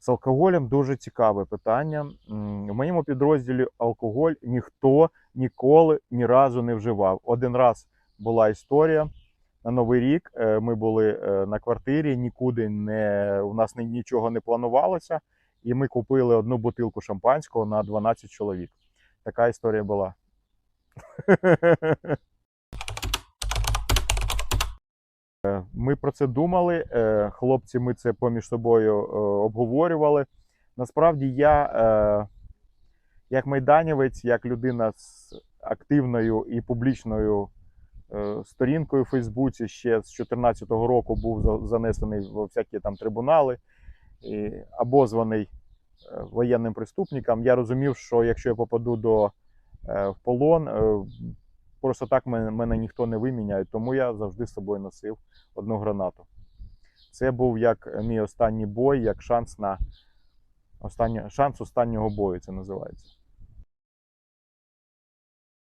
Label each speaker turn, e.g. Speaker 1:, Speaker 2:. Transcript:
Speaker 1: З алкоголем дуже цікаве питання. В моєму підрозділі алкоголь ніхто ніколи ні разу не вживав. Один раз була історія на Новий рік. е, Ми були е, на квартирі, нікуди не у нас нічого не планувалося, і ми купили одну бутилку шампанського на 12 чоловік. Така історія була. Ми про це думали. е, Хлопці, ми це поміж собою е, обговорювали. Насправді, я, е, як майданівець, як людина з активною і публічною е, сторінкою у Фейсбуці, ще з 2014 року був занесений в всякі там трибунали і обозваний е, воєнним преступникам. Я розумів, що якщо я попаду до е, в полон, е, просто так мене, мене ніхто не виміняє, тому я завжди з собою носив одну гранату. Це був як мій останній бой, як шанс на останнє, шанс останнього бою, це називається.